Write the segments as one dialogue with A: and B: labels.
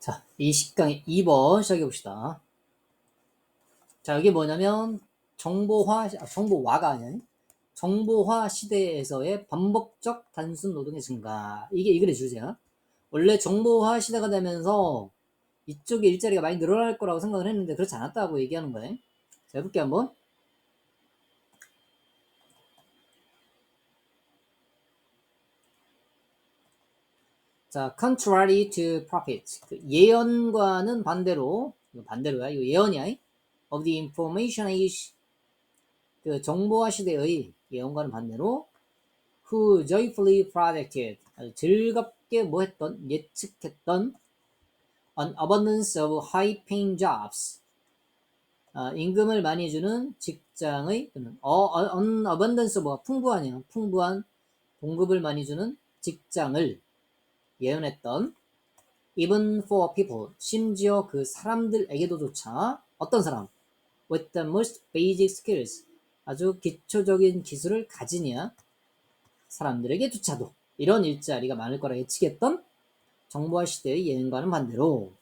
A: 자, 이 10강의 2번 시작해 봅시다. 자, 여기 뭐냐면 정보화, 아, 정보화가 아니야. 정보화 시대에서의 반복적 단순 노동의 증가. 이게 이 글의 주제야. 원래 정보화 시대가 되면서 이쪽에 일자리가 많이 늘어날 거라고 생각을 했는데 그렇지 않았다고 얘기하는 거예요. 자, 해볼게 한번. 자, contrary to prophet. 그 예언과는 반대로, 이거 반대로야. 이거 예언이야. of the information age. 그 정보화 시대의 예언과는 반대로 who joyfully predicted. 즐겁게 뭐 했던, 예측했던 an abundance of high paying jobs. 아, 임금을 많이 주는 직장의 또는 어, an abundance 뭐 풍부하냐 풍부한 공급을 많이 주는 직장을 예언했던 even for people 심지어 그 사람들에게도조차 어떤 사람? With the most basic skills 아주 기초적인 기술을 가지냐? 사람들에게조차도 이런 일자리가 많을 거라 예측했던 정보화 시대의 예언과는 반대로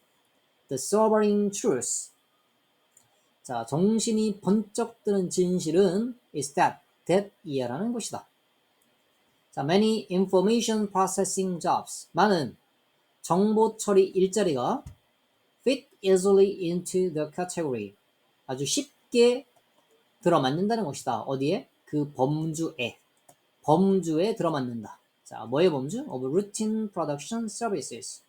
A: the sobering truth. 자 정신이 번쩍 드는 진실은 is that that 이하라는 것이다. 자, many information processing jobs. 많은 정보 처리 일자리가 fit easily into the category. 아주 쉽게 들어맞는다는 것이다. 어디에? 그 범주에. 범주에 들어맞는다. 자, 뭐의 범주? of routine production services.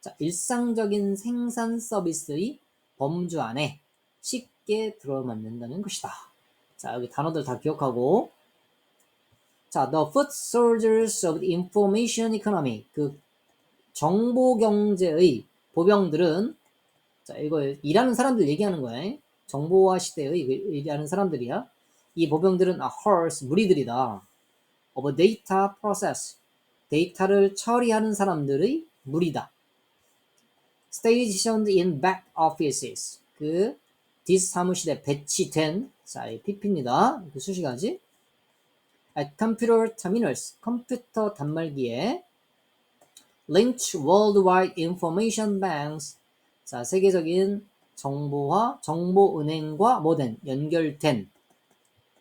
A: 자, 일상적인 생산 서비스의 범주 안에 쉽게 들어맞는다는 것이다. 자, 여기 단어들 다 기억하고 자, the foot soldiers of the information economy. 그 정보 경제의 보병들은 자, 이거 일하는 사람들 얘기하는 거야. 정보화 시대의 일하는 사람들이야. 이 보병들은 a horse 무리들이다. of a data process. 데이터를 처리하는 사람들의 무리다. stationed in back offices. 그 디스 사무실에 배치된 자, 이 PP입니다. 그 수식하지? At computer terminals, 컴퓨터 단말기에 linked worldwide information banks, 자, 세계적인 정보화, 정보은행과 뭐된 연결된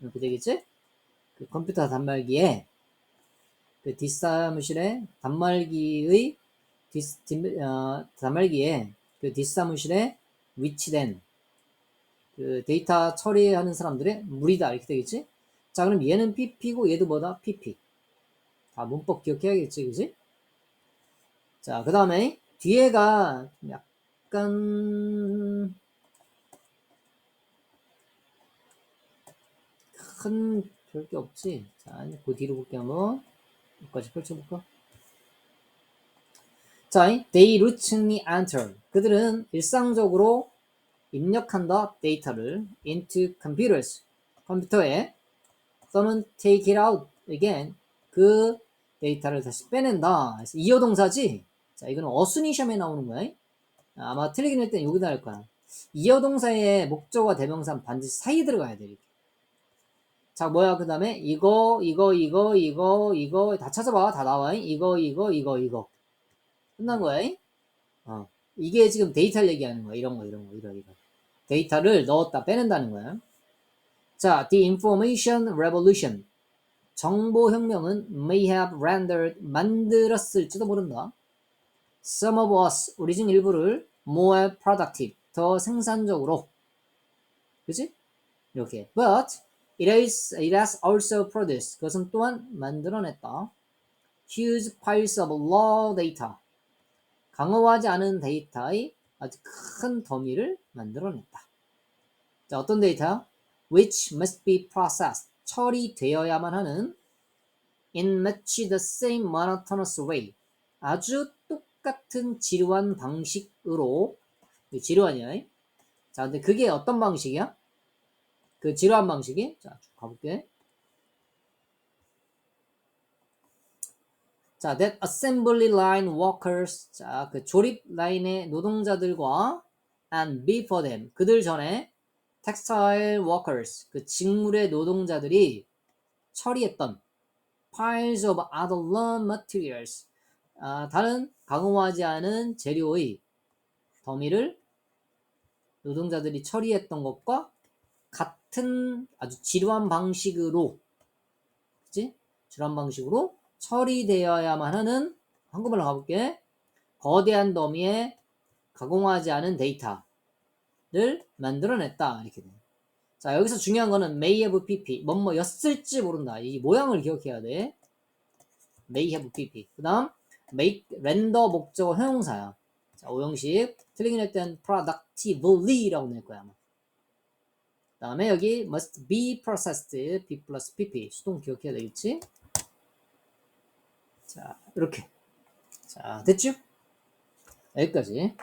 A: 이렇게 되겠지? 그 컴퓨터 단말기에 그 뒷사무실에 단말기의 뒷, 뒷 어, 단말기에 그 뒷사무실에 위치된 그 데이터 처리하는 사람들의 무리다 이렇게 되겠지? 자, 그럼 얘는 PP고 얘도 뭐다? PP. 다 문법 기억해야겠지, 그지? 자, 그 다음에 뒤에가 약간 큰 별 게 없지. 자, 그 뒤로 볼게 한번. 여기까지 펼쳐볼까? 자, they routinely enter. 그들은 일상적으로 입력한다 데이터를 into computers. 컴퓨터에 또는 take it out again 그 데이터를 다시 빼낸다. 이어 동사지. 자, 이거는 어순이 시험에 나오는 거야. 아마 틀리긴 할 땐 여기다 할 거야. 이어 동사의 목적어 대명사 반드시 사이에 들어가야 돼. 이렇게. 자, 뭐야? 그 다음에 이거, 이거, 이거, 이거, 이거 다 찾아봐. 다 나와. 이거, 이거, 이거, 이거. 끝난 거야. 어. 이게 지금 데이터를 얘기하는 거야. 이런 거, 이런 거, 이런, 이런. 데이터를 넣었다 빼낸다는 거야. 자, the information revolution. 정보혁명은 may have rendered 만들었을지도 모른다. Some of us 우리 중 일부를 more productive 더 생산적으로 그지? 이렇게 but it is it has also produced 그것은 또한 만들어냈다. huge piles of raw data 강화하지 않은 데이터의 아주 큰 더미를 만들어냈다. 자, 어떤 데이터? Which must be processed. 처리되어야만 하는 in much the same monotonous way. 아주 똑같은 지루한 방식으로 지루하냐? 자, 근데 그게 어떤 방식이야? 그 지루한 방식이 자, 쭉 가볼게. 자, that assembly line workers. 자, 그 조립 라인의 노동자들과 and before them. 그들 전에 textile workers. 그 직물의 노동자들이 처리했던 piles of other raw materials. 아, 다른 강화하지 않은 재료의 더미를 노동자들이 처리했던 것과 같은 아주 지루한 방식으로 그치? 지루한 방식으로 처리되어야만 하는 한국말로 가볼게. 거대한 더미에 가공하지 않은 데이터 를 만들어냈다. 이렇게 돼. 자, 여기서 중요한 거는 may have pp. 뭐뭐였을지 모른다. 이 모양을 기억해야 돼. may have pp. 그 다음, make, 렌더 목적어 형용사야. 자, 오형식. 틀리긴 했던 productively라고 낼 거야. 아마. 그 다음에 여기 must be processed p 플러스 pp. 수동 기억해야 되겠지? 자, 이렇게. 자, 됐죠? 여기까지.